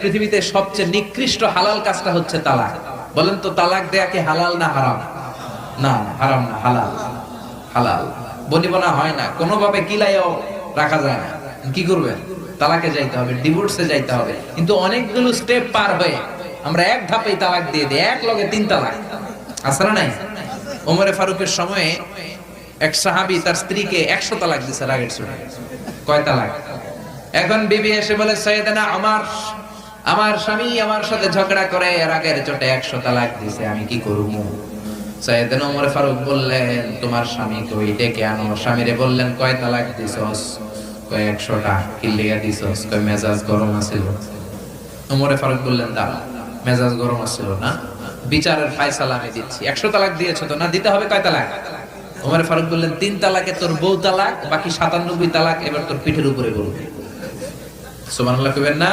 পৃথিবীতে সবচেয়ে নিকৃষ্ট হালাল কাজটা হচ্ছে তালাক। বলেন তো, তালাক দেয়া কি হালাল না হারাম? না হারাম না, হালাল। হালাল। বনিবনা হয় না, কোনোভাবে কিলাইও রাখা যায় না। কি করবেন? তালাকে যাইতে হবে, ডিভোর্সে যাইতে হবে। কিন্তু অনেকগুলো স্টেপ পার হয়ে আমরা এক ধাপেই তালাক দিয়ে দিই, এক লগে তিন তালাক। না নাই? ওমরে ফারুকের সময়ে এক সাহাবি তার স্ত্রীকে একশো তালাক দিছে রাগের চোটে কয় তালাক? এখন বিবি এসে বলে, সৈয়দনা আমার আমার স্বামী আমার সাথে ঝগড়া করে, এর আগের চোটে একশো তালাক দিছে, আমি কি করব? ফারুক বললেন, তোমার স্বামী স্বামীরে বললেন, কয় তালাক দিছস? কয় একশোটা? কিল্লিয়া দিছস? কয় মেজাজ গরম আছিল? ওমরে ফারুক বললেন দাঁড়া মেজাজ গরম আছিল না? বিচারের ফায়সালা আমি দিচ্ছি। একশো তালাক দিয়েছ তো না? দিতে হবে কয় তালাক? ওমরে ফারুক বললেন, তিন তালাকে তোর বউ তালাক, বাকি সাতানব্বই তালাক এবার তোর পিঠের উপরে বলবে সুবহানাল্লাহ কইবেন না।